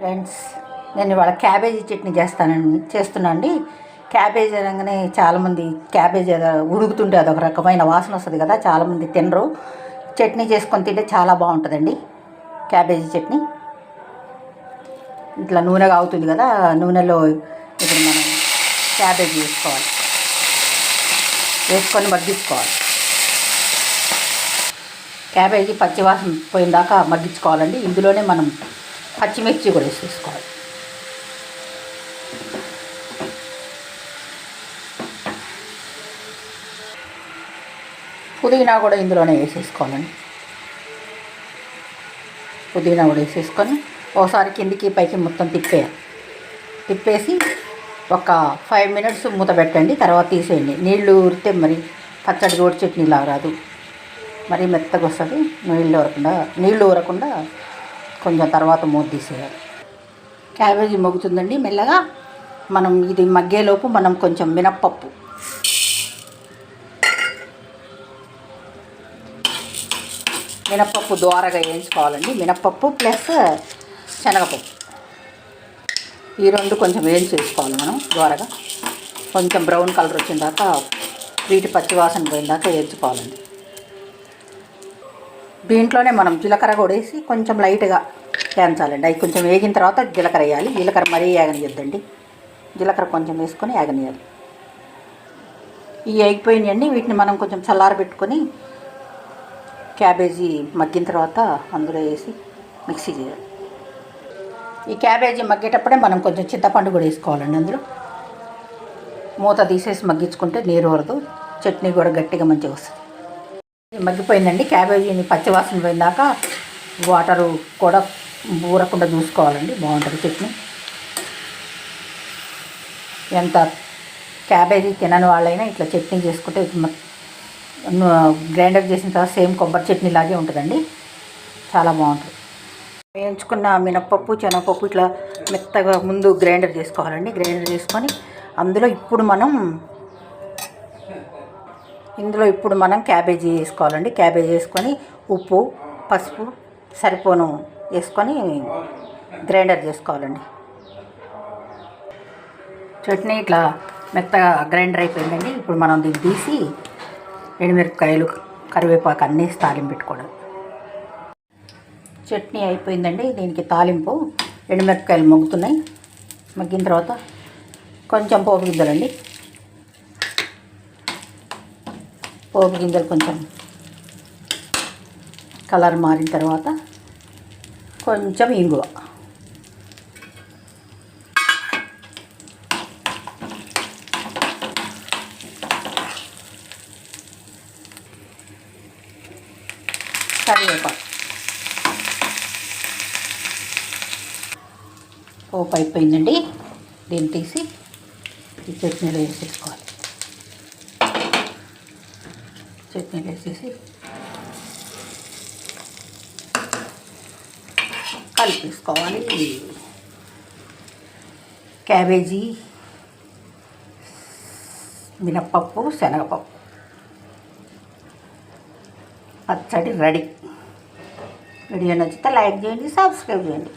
Friends నేను ఇవాళ cabbage chutney చేస్తానండి చేస్తున్నా అండి క్యాబేజీ అనగానే చాలామంది క్యాబేజీ ఏదో ఉడుకుతుంటే అదొక రకమైన వాసన వస్తుంది కదా చాలామంది తినరు. చట్నీ చేసుకొని తింటే చాలా బాగుంటుందండి క్యాబేజీ చట్నీ. ఇట్లా నూనె కాగుతుంది కదా నూనెలో ఇప్పుడు మనం క్యాబేజీ వేసుకోవాలి. వేసుకొని మగ్గించుకోవాలి. క్యాబేజీ పచ్చివాసన పోయిన దాకా మగ్గించుకోవాలండి. ఇందులోనే మనం పచ్చిమిర్చి కూడా వేసేసుకోవాలి పుదీనా కూడా ఇందులోనే వేసేసుకోవాలండి పుదీనా కూడా వేసేసుకొని ఒకసారి కిందికి పైకి మొత్తం తిప్పేయాలి తిప్పేసి ఒక ఫైవ్ మినిట్స్ మూత పెట్టండి తర్వాత తీసేయండి. నీళ్ళు ఊరితే మరి పచ్చడి రోటి చట్నీ లాగా రాదు మరీ మెత్తగా వస్తుంది నీళ్ళు ఊరకుండా నీళ్ళు ఊరకుండా కొంచెం తర్వాత మూత తీసేయాలి. క్యాబేజీ మగ్గుతుందండి మెల్లగా. మనం ఇది మగ్గేలోపు మనం కొంచెం మినప్పప్పు. మినప్పప్పు ద్వారాగా వేయించుకోవాలండి. మినప్పప్పు ప్లస్ శనగపప్పు. ఈ రెండు కొంచెం వేయించేసుకోవాలి మనం ద్వారాగా కొంచెం బ్రౌన్ కలర్ వచ్చిన దాకా వీటి పచ్చివాసన పోయిన దాకా వేయించుకోవాలండి. దీంట్లోనే మనం జీలకర్ర కూడా వేసి కొంచెం లైట్గా వేయించాలండి అవి కొంచెం వేగిన తర్వాత జీలకర్ర వేయాలి. జీలకర్ర మరీ వేగనియద్దండి జీలకర్ర కొంచెం వేసుకొని యాగనియాలి ఈ ఎగిపోయినాయండి వీటిని మనం కొంచెం చల్లారబెట్టుకొని క్యాబేజీ మగ్గిన తర్వాత అందులో వేసి మిక్సీ చేయాలి. ఈ క్యాబేజీ మగ్గేటప్పుడే మనం కొంచెం చింతపండు కూడా వేసుకోవాలండి అందులో. మూత తీసేసి మగ్గించుకుంటే నీరు వరదు. చట్నీ కూడా గట్టిగా మంచిగా వస్తుంది. మగ్గిపోయిందండి. క్యాబేజీని పచ్చివాసన పోయిందాక వాటరు కూడా ఊరకుండా చూసుకోవాలండి. బాగుంటుంది చట్నీ. ఎంత క్యాబేజీ తినని వాళ్ళైనా ఇట్లా చట్నీ చేసుకుంటే గ్రైండర్ చేసిన తర్వాత సేమ్ కొబ్బరి చట్నీ లాగే ఉంటుందండి. చాలా బాగుంటుంది. వేయించుకున్న మినప్పప్పు శనగపప్పు ఇట్లా మెత్తగా ముందు గ్రైండర్ చేసుకోవాలండి. గ్రైండర్ చేసుకొని అందులో ఇప్పుడు మనం ఇందులో ఇప్పుడు మనం క్యాబేజీ వేసుకోవాలండి. క్యాబేజీ వేసుకొని ఉప్పు పసుపు సరిపోను వేసుకొని గ్రైండర్ చేసుకోవాలండి. చట్నీ ఇట్లా మెత్తగా గ్రైండర్ అయిపోయిందండి. ఇప్పుడు మనం దీన్ని తీసి ఎండుమిరపకాయలు కరివేపాకు అన్నీ తాలింపు పెట్టుకోవడం. చట్నీ అయిపోయిందండి. దీనికి తాలింపు ఎండుమిరపకాయలు మగ్గుతున్నాయి. మగ్గిన తర్వాత కొంచెం పోపు గిద్దలండి పోపు గింజలు కొంచెం కలర్ మారిన తర్వాత కొంచెం ఇంగువ. కరివేపాకు. పోపు అయిపోయిందండి. దీన్ని తీసి ఈ చట్నీలో వేసేసుకోవాలి. చట్నీలు వేసేసి కలిపేసుకోవాలి. క్యాబేజీ మినప్పప్పు శనగపప్పు. పచ్చడి రెడీ. వీడియో నచ్చితే లైక్ చేయండి సబ్స్క్రైబ్ చేయండి.